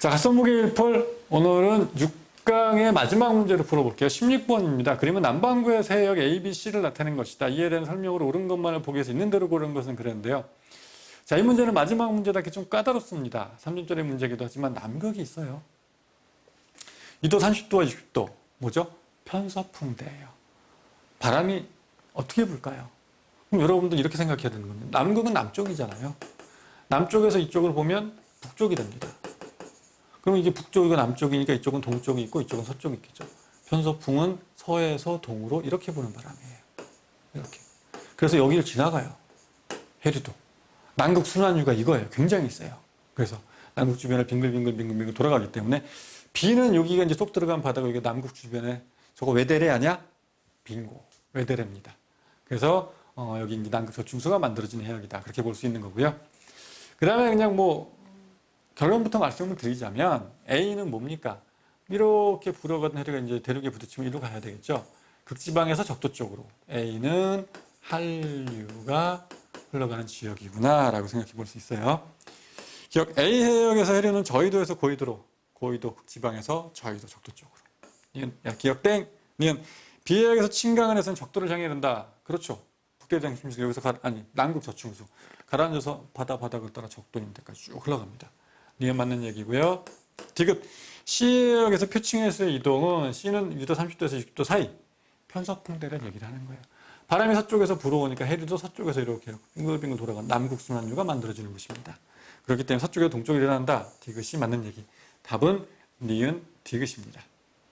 자, 1펄 오늘은 6강의 마지막 문제를 풀어볼게요. 16번입니다. 그림은 남반구의 세역 A, B, C를 나타낸 것이다. 이에 대한 설명으로 옳은 것만을 보기 위해서 있는 대로 고른 것은 그랬는데요. 자, 이 문제는 마지막 문제다. 이렇게 좀 까다롭습니다. 3점짜리 문제기도 하지만 남극이 있어요. 2도 30도와 60도. 뭐죠? 편서풍대예요. 바람이 어떻게 불까요? 그럼 여러분들 이렇게 생각해야 되는 겁니다. 남극은 남쪽이잖아요. 남쪽에서 이쪽을 보면 북쪽이 됩니다. 그럼 이게 북쪽이고 남쪽이니까 이쪽은 동쪽이 있고 이쪽은 서쪽이 있겠죠. 편서풍은 서에서 동으로 이렇게 부는 바람이에요. 이렇게. 그래서 여기를 지나가요. 해류도. 남극 순환류가 이거예요. 굉장히 세요. 그래서 남극 주변을 빙글빙글 빙글빙글 돌아가기 때문에 비는 여기가 이제 쏙 들어간 바다가 여기 남극 주변에 저거 외대래 아니야? 빙고. 외대래입니다. 그래서 어, 여기 이제 남극 저충수가 만들어진 해역이다. 그렇게 볼 수 있는 거고요. 그 다음에 그냥 뭐 결론부터 말씀을 드리자면 A는 뭡니까? 이렇게 불어가던 해류가 이제 대륙에 부딪히면 이리로 가야 되겠죠. 극지방에서 적도 쪽으로 A는 한류가 흘러가는 지역이구나라고 생각해 볼 수 있어요. 기억 A 해역에서 해류는 저희도에서 고이도로, 고이도 극지방에서 저희도 적도 쪽으로. 니은 야 기억 땡. 니은 B 해역에서 친강을 해서는 적도를 향해 된다. 그렇죠. 북대장 중수 여기서 가, 아니 남극 저충수 가라앉아서 바다 바닥을 따라 적도인 데까지 쭉 흘러갑니다. 니은 맞는 얘기고요. 디귿 C 해역에서 표층에서의 이동은 C는 유도 30도에서 60도 사이 편서풍대를 얘기를 하는 거예요. 바람이 서쪽에서 불어오니까 해류도 서쪽에서 이렇게 빙글빙글 돌아간 남극 순환류가 만들어지는 것입니다. 그렇기 때문에 서쪽에서 동쪽이 일어난다. 디귿이 맞는 얘기. 답은 니은 디귿입니다.